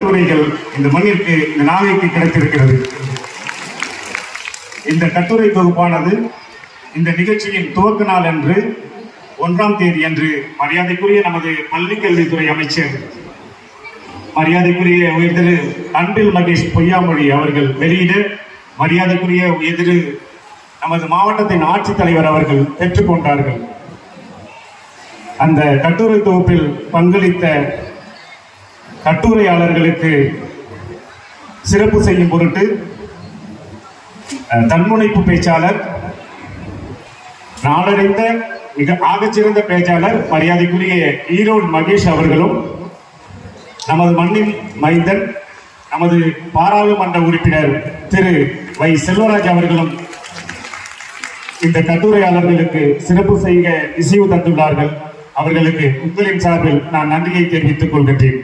கட்டுரைகள் இந்த மண்ணிற்கு இந்த நாகைக்கு கிடைத்திருக்கிறது. இந்த கட்டுரை தொகுப்பானது இந்த நிகழ்ச்சியின் துவக்க நாள் அன்று ஒன்றாம் தேதி அன்று மரியாதைக்குரிய நமது பள்ளிக் கல்வித்துறை அமைச்சர் மரியாதைக்குரிய உயர்திரு அன்பில் மகேஷ் பொய்யாமொழி அவர்கள் வெளியிட மரியாதைக்குரிய உயர்திரு நமது மாவட்டத்தின் ஆட்சித்தலைவர் அவர்கள் பெற்றுக்கொண்டார்கள் அந்த கட்டுரை தொகுப்பில் பங்களித்த கட்டுரையாளர்களுக்கு சிறப்பு செய்யும் பொருட்டு தன்முனைப்பு பேச்சாளர் நாளடைந்த மிக ஆகச்சிறந்த பேச்சாளர் மரியாதைக்குரிய ஈரோடு மகேஷ் அவர்களும் நமது மண்ணின் மைந்தன் நமது பாராளுமன்ற உறுப்பினர் திரு வை செல்வராஜ் அவர்களும் இந்த கட்டுரையாளர்களுக்கு சிறப்பு செய்ய இசைவு தந்துள்ளார்கள். அவர்களுக்கு உங்களின் சார்பில் நான் நன்றியை தெரிவித்துக் கொள்கின்றேன்.